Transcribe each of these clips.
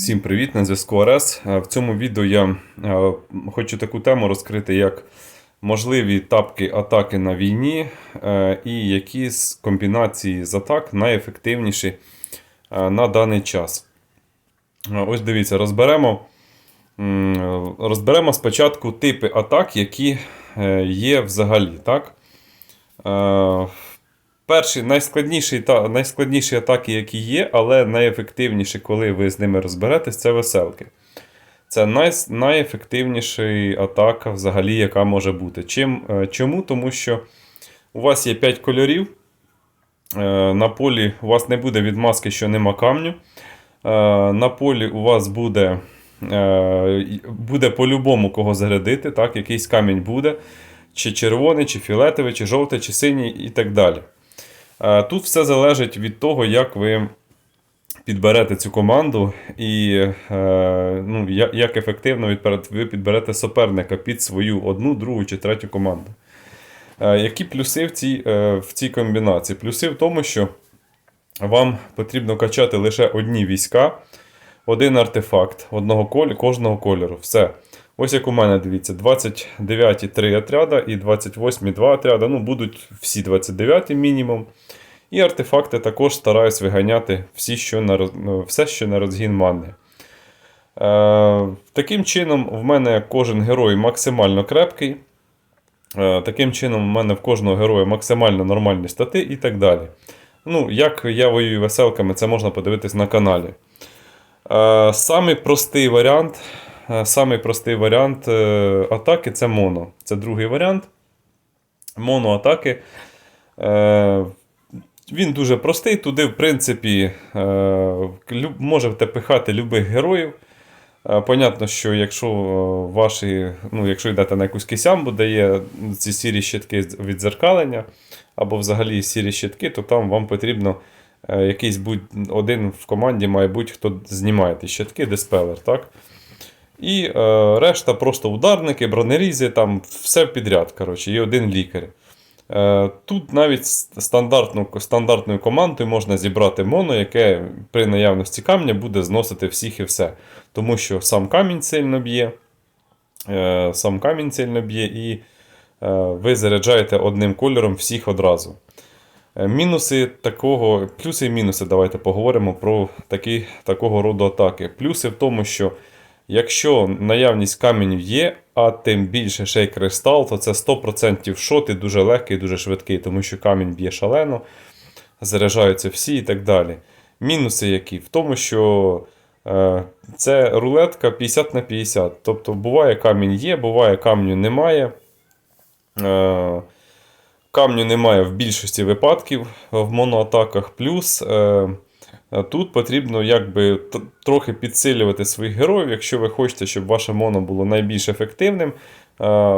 Всім привіт, на зв'язку РС. Е, В цьому відео я е, хочу таку тему розкрити, як можливі тапки атаки на війні е, і які з комбінації з атак найефективніші на даний час. Ось дивіться, розберемо, розберемо спочатку типи атак, які є взагалі. Так? Перші найскладніші, та, найскладніші атаки, які є, але найефективніші, коли ви з ними розберетесь, це веселки. Це най, найефективніша атака, взагалі, яка може бути. Чим, е, чому? Тому що у вас є 5 кольорів. Е, На полі у вас не буде відмазки, що нема камню. Е, На полі у вас буде, буде по-любому кого зарядити. Так? Якийсь камінь буде. Чи червоний, чи фіолетовий, чи жовтий, чи синій, і так далі. Е, Тут все залежить від того, як ви підберете цю команду і е, ну, як ефективно ви підберете суперника під свою одну, другу чи третю команду. Е, Які плюси в цій, в цій комбінації? Плюси в тому, що вам потрібно качати лише одні війська, один артефакт одного колі, кожного кольору. Все. Ось як у мене, дивіться, 29 три отряда і 28 два отряда. Ну, будуть всі 29 мінімум. І артефакти також стараюсь виганяти всі, що на, ну, все, що на розгін мани. Е, таким чином, в мене кожен герой максимально крепкий. Е, таким чином, в мене в кожного героя максимально нормальні стати і так далі. Ну, як я воюю веселками, це можна подивитись на каналі. Е, самий простий варіант, самий простий варіант е, атаки це моно. Це другий варіант. Моноатаки. Е, він дуже простий. Туди, в принципі, е, можете пихати любих героїв. Е, Понятно, що якщо е, ваші, ну, якщо йдете на якусь кисямбу, де є ці сірі щитки з- відзеркалення, або взагалі сірі щитки, то там вам потрібно е, якийсь будь один в команді має бути, хто знімає ті щитки, диспелер, так? І е, решта просто ударники, бронерізи, там все підряд. Коротше, і один лікар. Е, Тут навіть стандартну, стандартною командою можна зібрати моно, яке при наявності камня буде зносити всіх і все. Тому що сам камінь сильно б'є, е, сам камінь сильно б'є, і е, ви заряджаєте одним кольором всіх одразу. Е, Мінуси такого, плюси і мінуси, давайте поговоримо про такі, такого роду атаки. Плюси в тому, що якщо наявність каменів є, а тим більше ще й кристал, то це 100% шот і дуже легкий, дуже швидкий, тому що камінь б'є шалено, заряджаються всі і так далі. Мінуси які? В тому, що е, це рулетка 50 на 50. Тобто буває камінь є, буває камню немає. Е, Камню немає в більшості випадків в моноатаках. Плюс е, тут потрібно якби трохи підсилювати своїх героїв, якщо ви хочете, щоб ваше моно було найбільш ефективним.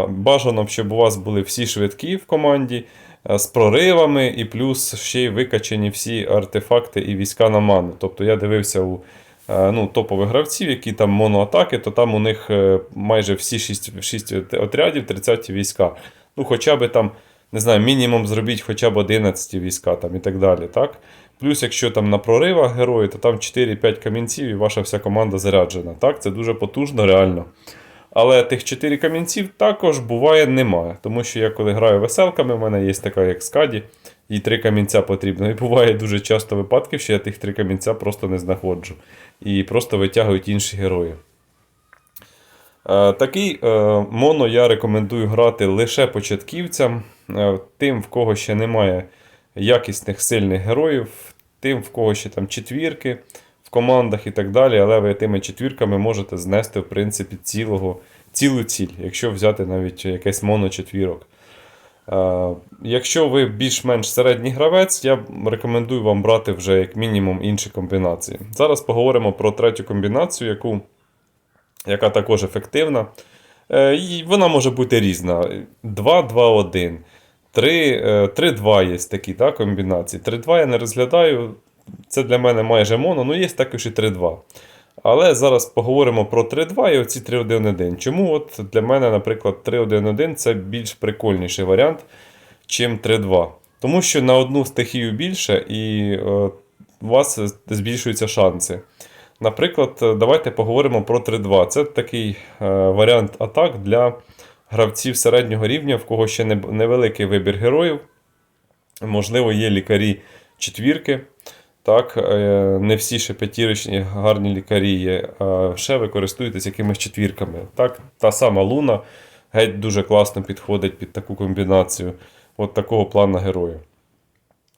Бажано, щоб у вас були всі швидкі в команді з проривами, і плюс ще й викачені всі артефакти і війська на ману. Тобто я дивився у ну, топових гравців, які там моноатаки, то там у них е, майже всі 6, 6 отрядів, 30 війська. Ну, хоча б там не знаю, мінімум зробіть хоча б 11 війська там і так далі. Так? Плюс, якщо там на проривах герої, то там 4-5 камінців і ваша вся команда заряджена. Так? Це дуже потужно, реально. Але тих 4 камінців також буває немає. Тому що я коли граю веселками, в мене є така як скаді, їй 3 камінця потрібно. І буває дуже часто випадків, що я тих 3 камінця просто не знаходжу. І просто витягують інші герої. Е, Такий е, моно я рекомендую грати лише початківцям, е, тим, в кого ще немає якісних сильних героїв, тим, в кого ще там четвірки в командах і так далі, але ви тими четвірками можете знести, в принципі, цілого, цілу ціль, якщо взяти навіть якесь моно четвірок. Е, Якщо ви більш-менш середній гравець, я рекомендую вам брати вже як мінімум інші комбінації. Зараз поговоримо про третю комбінацію, яку яка також ефективна. Е, вона може бути різна. 2-2-1. 3-2 є такі так, комбінації. 3-2 я не розглядаю. Це для мене майже моно, ну є також і 3-2. Але зараз поговоримо про 3-2 і оці 3-1-1. Чому от для мене, наприклад, 3-1-1 це більш прикольніший варіант, чим 3-2. Тому що на одну стихію більше і е, у вас збільшуються шанси. Наприклад, е, давайте поговоримо про 3-2. Це такий е, варіант атак для гравців середнього рівня, в кого ще невеликий вибір героїв. Можливо, є лікарі четвірки. Так, е, не всі ще п'ятірочні гарні лікарі є, а ще ви користуєтесь якимись четвірками. Так, та сама Луна геть дуже класно підходить під таку комбінацію от такого плану героя.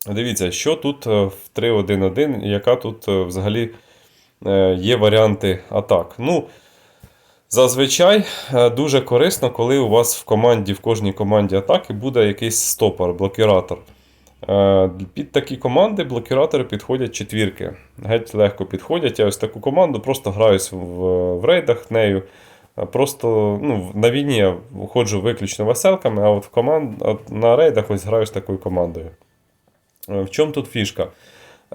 Дивіться, що тут е, в 3-1-1, яка тут е, взагалі є варіанти атак. Ну, зазвичай е, дуже корисно, коли у вас в команді, в кожній команді атаки буде якийсь стопор, блокіратор. Е, Під такі команди блокіратори підходять четвірки. Геть легко підходять. Я ось таку команду просто граюсь в, рейдах нею. Е, Просто ну, на війні я ходжу виключно веселками, а от в команд... на рейдах ось граю такою командою. В чому тут фішка?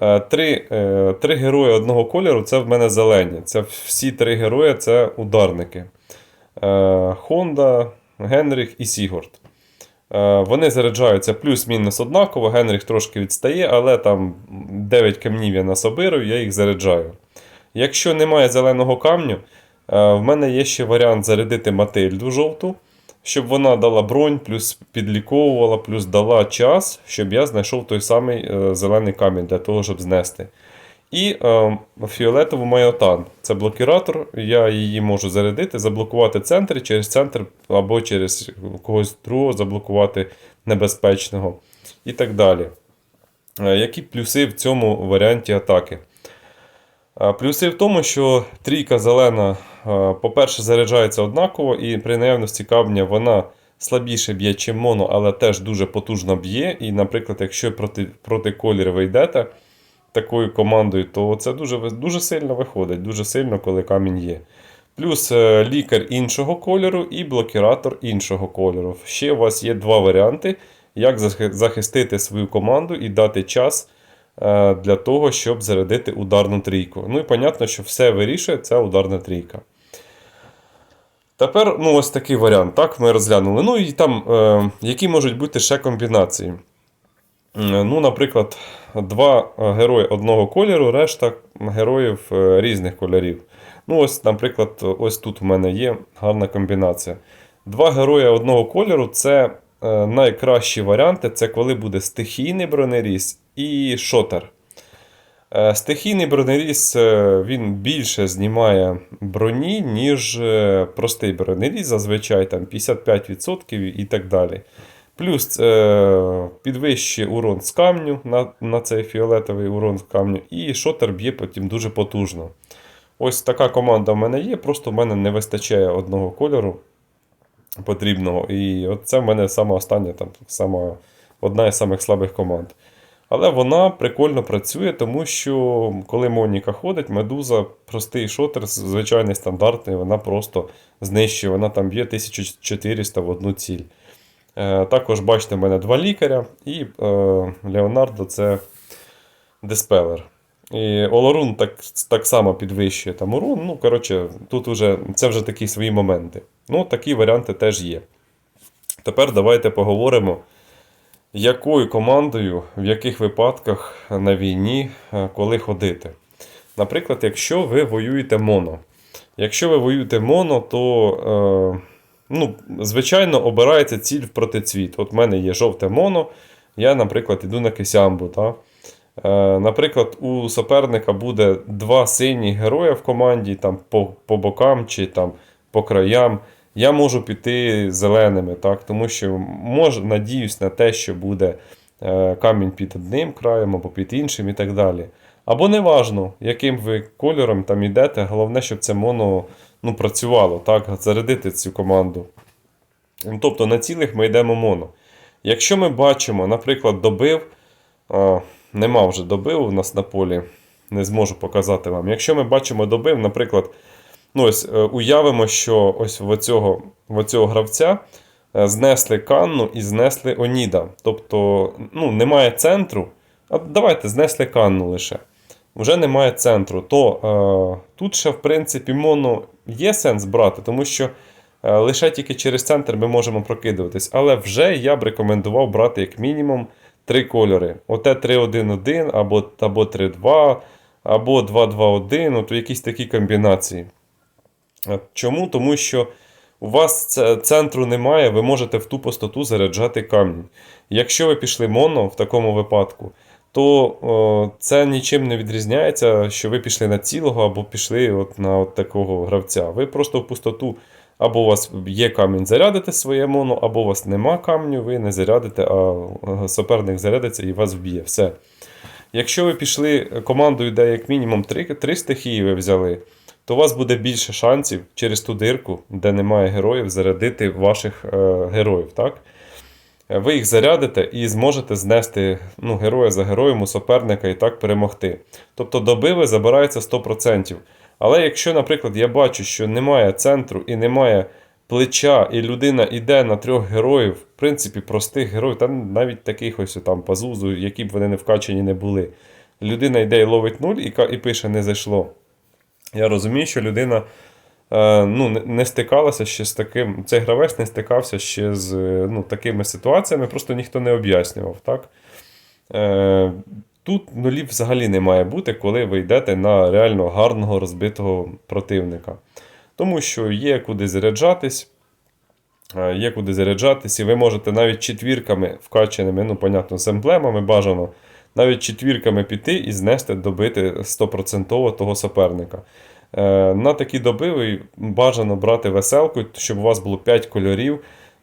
Е, Три, е, три герої одного кольору це в мене зелені. Це всі три герої це ударники. Е, Хонда, Генріх і Сігурд. Е, Вони заряджаються плюс-мінус однаково. Генріх трошки відстає, але там 9 камнів я насобирую, я їх заряджаю. Якщо немає зеленого камню, е, в мене є ще варіант зарядити Матильду жовту, щоб вона дала бронь, плюс підліковувала, плюс дала час, щоб я знайшов той самий е, зелений камінь для того, щоб знести. І е, фіолетову майотан. Це блокіратор. Я її можу зарядити, заблокувати центр, через центр або через когось другого заблокувати небезпечного і так далі. Е, Які плюси в цьому варіанті атаки? Плюси в тому, що трійка зелена, по-перше, заряджається однаково, і при наявності камня вона слабіше б'є, чим моно, але теж дуже потужно б'є. І, наприклад, якщо проти, проти колір ви йдете такою командою, то це дуже, дуже сильно виходить, дуже сильно, коли камінь є. Плюс е, лікар іншого кольору і блокіратор іншого кольору. Ще у вас є два варіанти, як захистити свою команду і дати час для того, щоб зарядити ударну трійку. Ну і понятно, що все вирішує ця ударна трійка. Тепер ну, ось такий варіант. Так, ми розглянули. Ну і там, е, які можуть бути ще комбінації. Е, Ну, наприклад, два е, герої одного кольору, решта героїв е, різних кольорів. Ну, ось, наприклад, ось тут у мене є гарна комбінація. Два герої одного кольору це е, найкращі варіанти. Це коли буде стихійний бронеріз і шотер. Е, Стихійний бронеріз е, він більше знімає броні, ніж е, простий бронеріз, зазвичай там 55% і так далі. Плюс е, підвищує урон з камню на, на цей фіолетовий урон з камню, і шотер б'є потім дуже потужно. Ось така команда в мене є, просто в мене не вистачає одного кольору потрібного. І це в мене сама остання, там, сама, одна із самих слабих команд. Але вона прикольно працює, тому що коли Моніка ходить, медуза, простий шотер, звичайний стандартний, вона просто знищує, вона там б'є 1400 в одну ціль. Е, також бачите, в мене два лікаря, і е, Леонардо це диспелер. І Оларун так, так само підвищує там урон. Ну, коротше, тут уже, це вже такі свої моменти. Ну, такі варіанти теж є. Тепер давайте поговоримо, якою командою, в яких випадках на війні, е, коли ходити. Наприклад, якщо ви воюєте моно. Якщо ви воюєте моно, то, е, ну, звичайно, обирається ціль в протицвіт. От в мене є жовте моно, я, наприклад, іду на кисямбу. Та? Е, наприклад, у суперника буде два сині героя в команді, там, по, по бокам чи там, по краям. Я можу піти зеленими, так? тому що мож, надіюсь на те, що буде е, камінь під одним краєм або під іншим і так далі. Або неважно, яким ви кольором там йдете, головне, щоб це моно ну, працювало, так? зарядити цю команду. Ну, Тобто на цілих ми йдемо моно. Якщо ми бачимо, наприклад, добив, а, нема вже добив у нас на полі, не зможу показати вам. Якщо ми бачимо добив, наприклад, ну ось, е, уявимо, що ось в оцього, в оцього гравця е, знесли канну і знесли Оніда. Тобто ну, немає центру. А давайте знесли канну лише. Вже немає центру. То е, тут ще, в принципі, моно є сенс брати, тому що е, лише тільки через центр ми можемо прокидуватись. Але вже я б рекомендував брати як мінімум три кольори. Оте 3-1-1 або, або 3-2, або 2-2-1, от якісь такі комбінації. Е, Чому? Тому що у вас центру немає, ви можете в ту пустоту заряджати камінь. Якщо ви пішли моно в такому випадку, то о, це нічим не відрізняється, що ви пішли на цілого або пішли от на от такого гравця. Ви просто в пустоту, або у вас є камінь, зарядите своє моно, або у вас нема камню, ви не зарядите, а е, суперник зарядиться і вас вб'є. Все. Якщо ви пішли командою, де як мінімум 3, 3 стихії ви взяли, то у вас буде більше шансів через ту дирку, де немає героїв, зарядити ваших е, героїв. Так? Е, Ви їх зарядите і зможете знести ну, героя за героєм у суперника і так перемогти. Тобто добиви забирається 100%. Але якщо, наприклад, я бачу, що немає центру і немає плеча, і людина йде на трьох героїв, в принципі, простих героїв, та навіть таких ось там пазузу, які б вони не вкачені не були. Людина йде і ловить нуль і, і пише не зайшло. Я розумію, що людина е, ну, не, стикалася ще з таким. Цей гравець не стикався ще з е, ну, такими ситуаціями, просто ніхто не об'яснював. Так? Е, тут нулів взагалі не має бути, коли ви йдете на реально гарного розбитого противника. Тому що є куди заряджатись. Є куди заряджатись, і ви можете навіть четвірками вкаченими, ну, понятно, з емблемами бажано, навіть четвірками піти і знести, добити 100% того суперника. Е, на такі добиви бажано брати веселку, щоб у вас було 5 кольорів,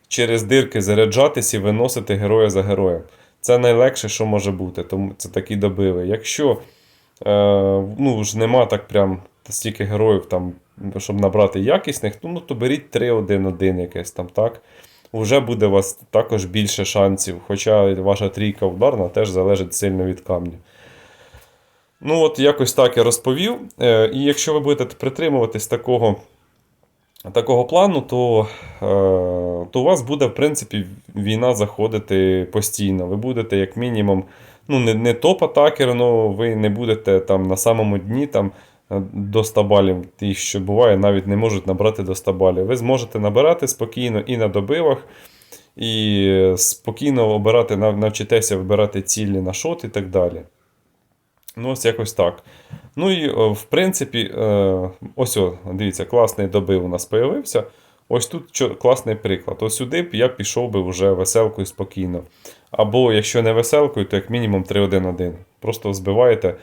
через дирки заряджатись і виносити героя за героєм. Це найлегше, що може бути, тому це такі добиви. Якщо е, ну, ж нема так прям стільки героїв, там, щоб набрати якісних, ну, ну то беріть 3-1-1 якесь там, так? Уже буде у вас також більше шансів, хоча ваша трійка ударна теж залежить сильно від камню. Ну, от якось так я розповів. Е, і якщо ви будете притримуватись такого, такого плану, то, е, то у вас буде, в принципі, війна заходити постійно. Ви будете, як мінімум, ну, не, не топ-атакер, але ви не будете там на самому дні там, до 100 балів. Ті, що буває, навіть не можуть набрати до 100 балів. Ви зможете набирати спокійно і на добивах, і е, спокійно обирати, навчитеся вибирати цілі на шот і так далі. Ну, ось якось так. Ну і в принципі, е, ось дивіться, класний добив у нас появився. Ось тут класний приклад. Ось сюди б я пішов би вже веселкою спокійно. Або якщо не веселкою, то як мінімум 3-1-1. Просто збиваєте, е,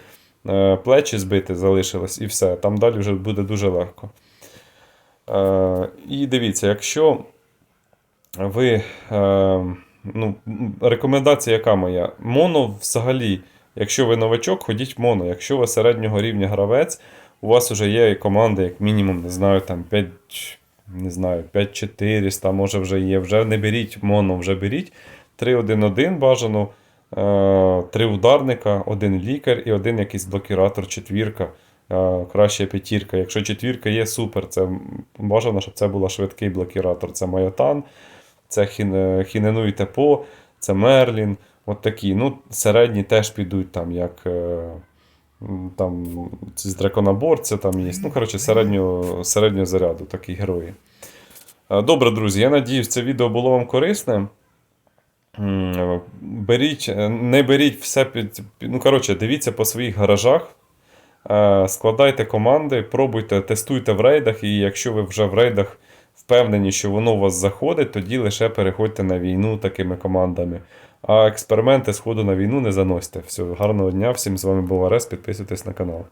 плечі збити залишилось і все. Там далі вже буде дуже легко. Е, і дивіться, якщо ви. Е, ну, рекомендація яка моя? Моно взагалі, якщо ви новачок, ходіть моно. Якщо ви середнього рівня гравець, у вас вже є команда, як мінімум, не знаю, там 5, не знаю, 5400, може вже є. Вже не беріть моно, вже беріть 3-1-1 бажано. Е, Три ударника, один лікар і один якийсь блокіратор, четвірка. е, Краще п'ятірка. Якщо четвірка є, супер. Це бажано, щоб це була швидкий блокіратор. Це Майотан, це Хін- Хінену і Тепо, це Мерлін. От такі. Ну, середні теж підуть, там, як е, там, з драконоборця там є. Ну, коротше, середнього, середнього заряду такі герої. Е, Добре, друзі, я надіюсь, це відео було вам корисним. Беріть, е, не беріть все під. Ну, коротше, дивіться по своїх гаражах. Е, Складайте команди, пробуйте, тестуйте в рейдах, і якщо ви вже в рейдах впевнені, що воно у вас заходить, тоді лише переходьте на війну такими командами. А експерименти з ходу на війну не заносьте. Все, гарного дня, всім з вами був Арес, підписуйтесь на канал.